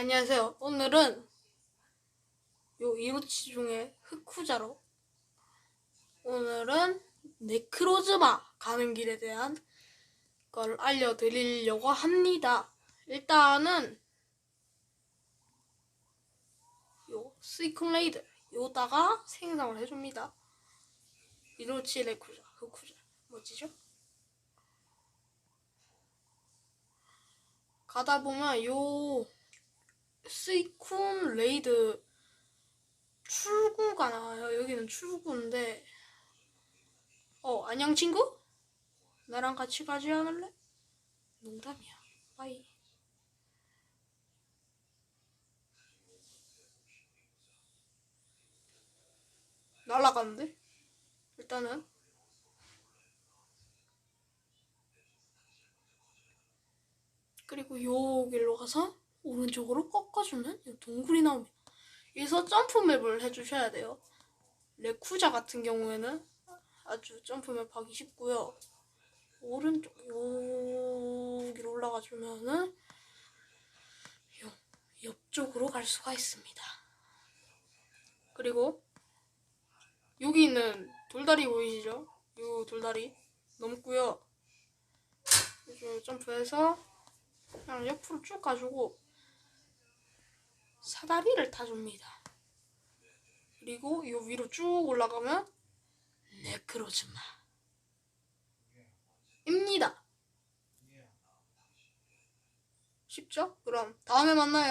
안녕하세요. 오늘은 요 이로치 중에 흑후자로 오늘은 네크로즈마 가는 길에 대한 걸 알려드리려고 합니다. 일단은 요 스이클레이드 요다가 생성을 해줍니다. 이로치 레쿠자 흑후자 멋지죠? 가다 보면 요 스이쿤 레이드 출구가 나와요. 여기는 출구인데 어 안녕 친구? 나랑 같이 가지 않을래? 농담이야. 빠이. 날아가는데? 일단은 그리고 요 길로 가서 오른쪽으로 꺾어주면 이 동굴이 나옵니다. 여기서 점프맵을 해주셔야 돼요. 레쿠자 같은 경우에는 아주 점프맵 하기 쉽고요. 오른쪽 여기로 올라가 주면은 요 옆쪽으로 갈 수가 있습니다. 그리고 여기 있는 돌다리 보이시죠? 요 돌다리 넘고요. 점프해서 그냥 옆으로 쭉 가지고 사다리를 타줍니다. 그리고 이 위로 쭉 올라가면 네크로즈마 입니다. 쉽죠? 그럼 다음에 만나요.